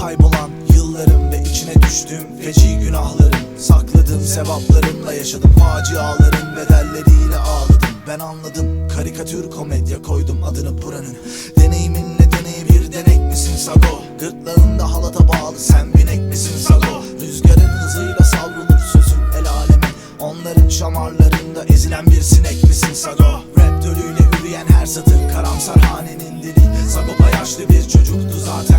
kaybolan yıllarım ve içine düştüğüm feci günahlarım Sakladım sevaplarımla yaşadım. Faciaların bedelleriyle ağladım. Ben anladım karikatür komedya koydum adını buranın. Deneyimin nedeni bir denek misin Sago? Gırtlağında halata bağlı sen binek misin Sago? Rüzgarın hızıyla savrulur sözün el aleme Onların şamarlarında ezilen bir sinek misin Sago? Rap dölüyle üreyen her satır karamsar hanenin dili Sagopa yaşlı bir çocuktu zaten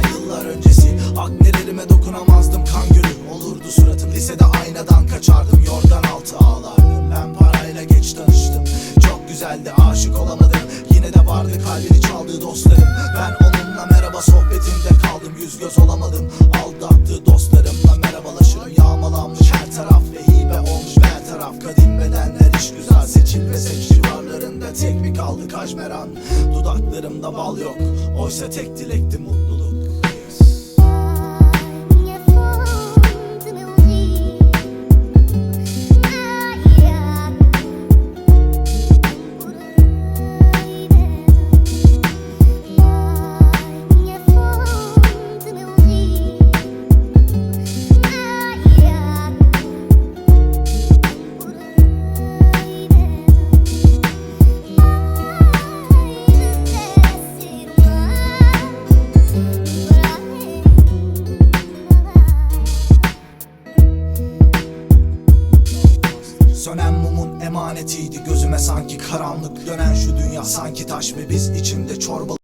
öncesi Aknelerime dokunamazdım kan gölü olurdu suratım Lisede aynadan kaçardım. Yorgan altı ağlardım. Ben parayla geç tanıştım. Çok güzeldi aşık olamadım. Yine de vardı kalbini çaldığı dostlarım. Ben onunla merhaba sohbetinde kaldım. Yüz göz olamadım. Aldattığı dostlarımla merhabalaşırım. Yağmalanmış her taraf ve hibe olmuş her taraf. Kadim bedenler iş güzel seçilmesek civarlarında Tek mi kaldı kajmeran Dudaklarımda bal yok. Oysa tek dilekti mutluluk Sönen mumun emanetiydi. Gözüme sanki karanlık Dönen şu dünya. Sanki taş ve biz içinde çorba